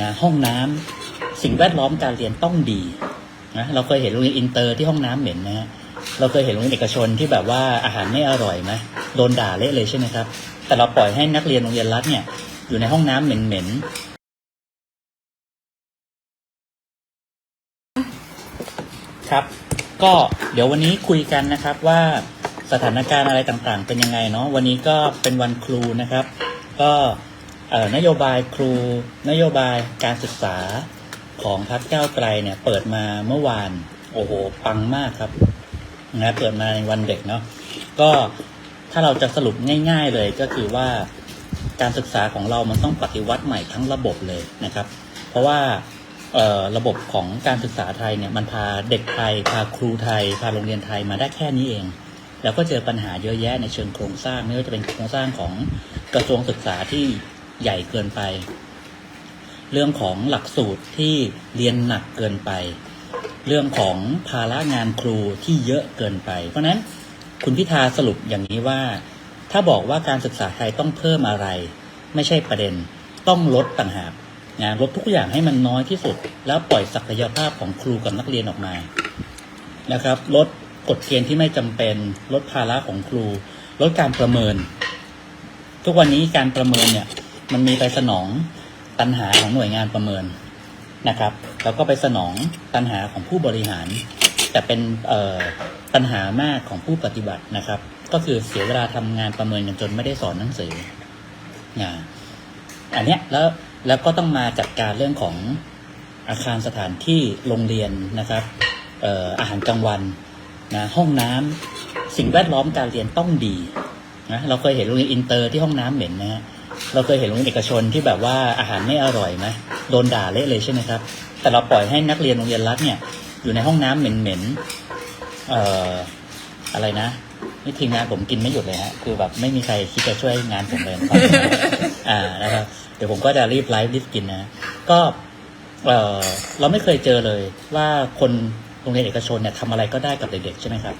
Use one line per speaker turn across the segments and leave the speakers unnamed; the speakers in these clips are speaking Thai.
นะห้องน้ำสิ่งแวดล้อมการเรียนต้องดีนะเราเคยเห็นโรงเรียนอินเตอร์ที่ห้องน้ำเหม็นนะฮะเราเคยเห็นโรงเรียนเอกชนที่แบบว่าอาหารไม่อร่อยไหมโดนด่าเละเลยใช่ไหมครับ แต่เราปล่อยให้นักเรียนโรงเรียนรัฐเนี่ยอยู่ในห้องน้ำเหม็นๆครับ ก็เดี๋ยววันนี้คุยกันนะครับว่าสถานการณ์อะไรต่างๆ เป็นยังไงเนาะวันนี้ก็เป็นวันครูนะครับ ก็ นโยบายครู นโยบายการศึกษาของพรรคก้าวไกลเนี่ย เปิดมาเมื่อวาน โอ้โหปังมากครับนะเปิดมาในวันเด็กเนาะก็ถ้าเราจะสรุปง่าย ๆเลยก็คือว่าการศึกษาของเรามันต้องปฏิวัติใหม่ทั้งระบบเลยนะครับ เพราะว่าระบบของการศึกษาไทยเนี่ยมันพาเด็กไทย พาครูไทย พาโรงเรียนไทยมาได้แค่นี้เอง แล้วก็เจอปัญหาเยอะแยะในเชิงโครงสร้างไม่ว่าจะเป็นโครงสร้างของกระทรวงศึกษาที่ ใหญ่เกินไป เรื่องของหลักสูตรที่เรียนหนักเกินไป เรื่องของภาระงานครูที่เยอะเกินไป เพราะนั้นคุณพิธาสรุปอย่างนี้ว่า ถ้าบอกว่าการศึกษาไทยต้องเพิ่มอะไร ไม่ใช่ประเด็นต้องลดต่างหากนะลดทุกอย่างให้มันน้อยที่สุด แล้วปล่อยศักยภาพของครูกับนักเรียนออกมานะครับ ลดกฎเกณฑ์ที่ไม่จำเป็น ลดภาระของครู ลดการประเมิน ทุกวันนี้การประเมินเนี่ย มันมีไปสนองตัณหาของหน่วยงานประเมินนะครับ แล้วก็ไปสนองตัณหาของผู้บริหาร แต่เป็นเอ่อปัญหามากของผู้ปฏิบัตินะครับ ก็คือเสียเวลาทำงานประเมินกันจนไม่ได้สอนหนังสือนะอันเนี้ยแล้วแล้วก็ต้องมาจัดการเรื่องของอาคารสถานที่โรงเรียนนะครับเอออาหารกลางวันนะห้องน้ำสิ่งแวดล้อมการเรียนต้องดีนะเราเคยเห็นโรงเรียนอินเตอร์ที่ห้องน้ำเหม็นนะฮะ เราเคยเห็นโรงเรียนเอกชนที่แบบว่าอาหารไม่อร่อยไหมโดนด่าเละเลยใช่ไหมครับ แต่เราปล่อยให้นักเรียนโรงเรียนรัฐเนี่ยอยู่ในห้องน้ำเหม็นๆเอ่ออะไรนะนี่ทีมงานผมกินไม่หยุดเลยฮะคือแบบไม่มีใครคิดจะช่วยงานผมเลยตอนนี้อ่านะครับเดี๋ยวผมก็จะรีบไลฟ์รีบกินนะก็เออเราไม่เคยเจอเลยว่าคนโรงเรียนเอกชนเนี่ยทำอะไรก็ได้กับเด็กๆใช่ไหมครับ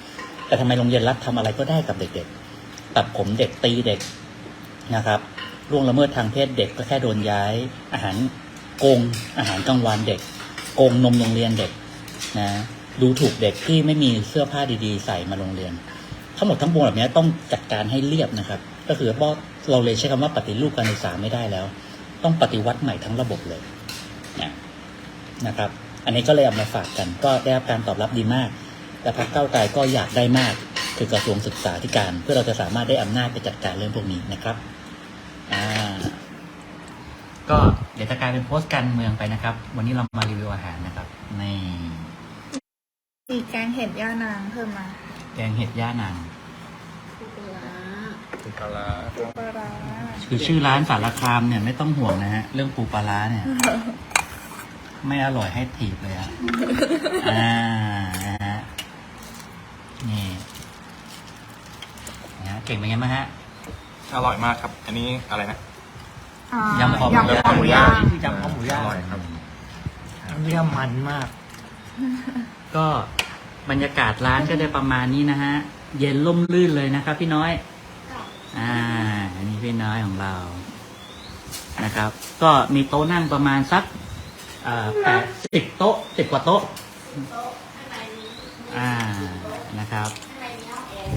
แต่ทำไมโรงเรียนรัฐทำอะไรก็ได้กับเด็กๆตัดผมเด็กตีเด็กนะครับ ล่วงละเมิดทางเพศเด็กก็แค่โดนย้าย อาหารโกงอาหารกลางวันเด็ก โกงนมโรงเรียนเด็กนะดูถูกเด็กที่ไม่มีเสื้อผ้าดีๆ ใส่มาโรงเรียน ทั้งหมดทั้งปวงแบบนี้ต้องจัดการให้เรียบนะครับ ก็คือว่าเราเลยใช้คำว่าปฏิรูปการศึกษาไม่ได้แล้ว ต้องปฏิวัติใหม่ทั้งระบบเลยนะนะครับ อันนี้ก็เลยเอามาฝากกัน ก็ได้รับการตอบรับดีมาก แต่พรรคเก้าไกลก็อยากได้มาก คือกระทรวงศึกษาธิการ เพื่อเราจะสามารถได้อำนาจไปจัดการเรื่องพวกนี้นะครับ อ่าก็เดี๋ยวจะกลายเป็นโพสต์การเมืองไปนะครับ วันนี้เรามารีวิวอาหารนะครับใน
มีแกงเห็ดย่านางเพิ่มมา
แกงเห็ดย่านาง
คือปลาร้า
ปูปลาร้า
คือชื่อร้านสารคามเนี่ยไม่ต้องห่วงนะฮะเรื่องปูปลาร้าเนี่ย ไม่อร่อยให้ถีบเลยอะอ่านะฮะนี่นะฮะเก่งเป็นไงบ้างฮะ
อร่อยมากครับ อันนี้อะไรนะ
อ่ายำ
คอหมู
ยำคอหมูย่าง
ยำคอหมูย่าง
อร่อยครับ
เรียมันมาก ก็บรรยากาศร้านก็จะประมาณนี้นะฮะ เย็นล่มลื่นเลยนะครับ พี่น้อย อ่า อันนี้พี่น้อยของเรา นะครับ ก็มีโต๊ะนั่งประมาณสักแปดสิบโต๊ะสิบกว่าโต๊ะ อ่า นะครับ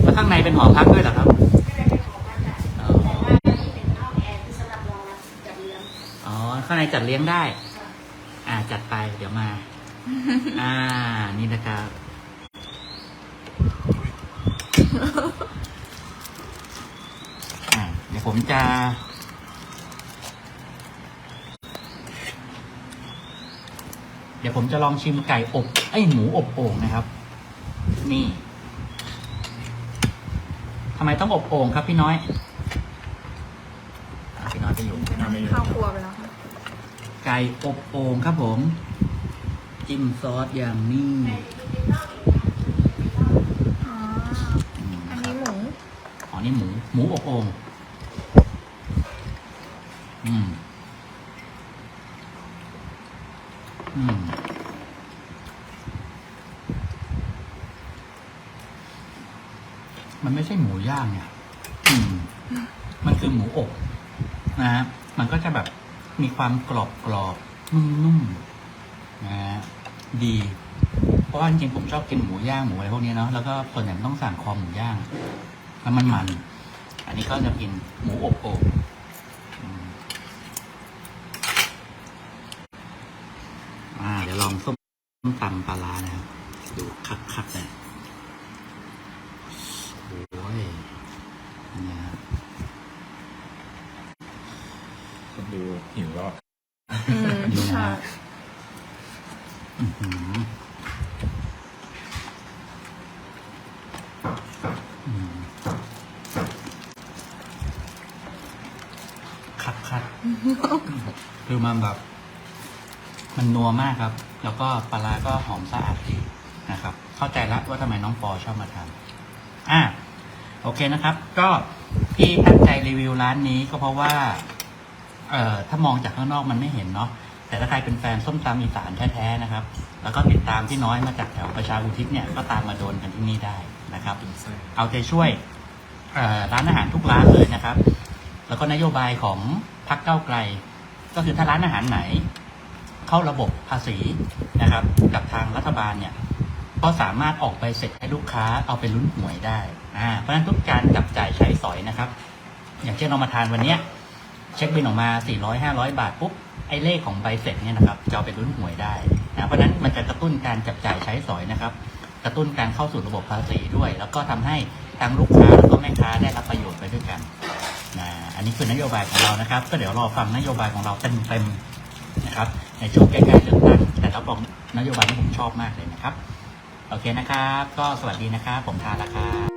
แล้วข้างในเป็นหอพักด้วยเหรอครับอ๋ออ๋อ ข้างในจัดเลี้ยงได้ อ่าจัดไปเดี๋ยวมา อ่า นี่นะครับ อ่าเดี๋ยวผมจะ เดี๋ยวผมจะลองชิมไก่อบไอยหมูอบโอ่งนะครับ นี่ทำไมต้องอบโอ่งครับพี่น้อยอะพี่น้อยไปอยู่
เป็นน้ำข้าวครัวไปแล้วค่ะ
ไก่อบโอ่งครับผม จิ้มซอสอย่างนี้
อ๋อ
อืม
อัน
ครั
นี้
บ
หมู
อ๋อนี่หมู หมูอบโอ่งอืม อืมมันไม่ใช่หมูย่างเนี่ย อืม มันคือหมูอบนะฮะ มันก็จะแบบ มีความกรอบกรอบนุ่มๆนะฮะดี เพราะว่าจริงผมชอบกินหมูย่างหมูอะไรพวกนี้เนาะแล้วก็ส่วนใหญ่ต้องสั่งคอหมูย่างแล้วมันมัน อันนี้ก็จะกินหมูอบโอ่งอืมอ่าเดี๋ยวลองส้มตำปลาร้านะครับดูคักๆเลยโอ้ยเนี่ยครับ
คน ดูหิวแล้วอะ
อืม
นี่นะ
ค่ะ
ฮะอื้อหืออืมคักคักคือมันแบบ มันนัวมากครับ แล้วก็ปลาร้าก็หอมสะอาดดีนะครับ เข้าใจแล้วว่าทำไมน้องปอชอบมาทานอะโอเคนะครับ ก็ที่ตั้งใจรีวิวร้านนี้ก็เพราะว่า เอ่อถ้ามองจากข้างนอกมันไม่เห็นเนาะแต่ถ้าใครเป็นแฟนส้มตำอีสานแท้ๆนะครับ แล้วก็ติดตามพี่น้อยมาจากแถวประชาอุทิศเนี่ยก็ตามมาโดนกันที่นี่ได้นะครับ
กินไส้
เอาใจช่วยเอ่อร้านอาหารทุกร้านเลยนะครับ แล้วก็นโยบายของพรรคเก้าวไกล ก็คือถ้าร้านอาหารไหน เข้าระบบภาษีนะครับ กับทางรัฐบาลเนี่ย ก็สามารถออกใบเสร็จให้ลูกค้าเอาไปลุ้นหวยได้อ่าเพราะฉะนั้นทุกการจับจ่ายใช้สอยนะครับ อย่างเช่นเรามาทานวันเนี้ย เช็คบินออกมา 400 500 บาทปุ๊บไอ้เลขของใบเสร็จเนี่ยนะครับจะเอาไปลุ้นหวยได้นะเพราะนั้นมันจะกระตุ้นการจับจ่ายใช้สอยนะครับ กระตุ้นการเข้าสู่ระบบภาษีด้วย แล้วก็ทำให้ทั้งลูกค้าแล้วก็แม่ค้าได้รับประโยชน์ไปด้วยกันนะอันนี้คือนโยบายของเรานะครับ ก็เดี๋ยวรอฟังนโยบายของเราเต็มๆนะครับ ในช่วงใกล้ๆเลือกตั้งแต่รับรองนโยบายที่ผมชอบมากเลยนะครับ โอเคนะครับ ก็สวัสดีนะครับ ผมทานแล้วครับ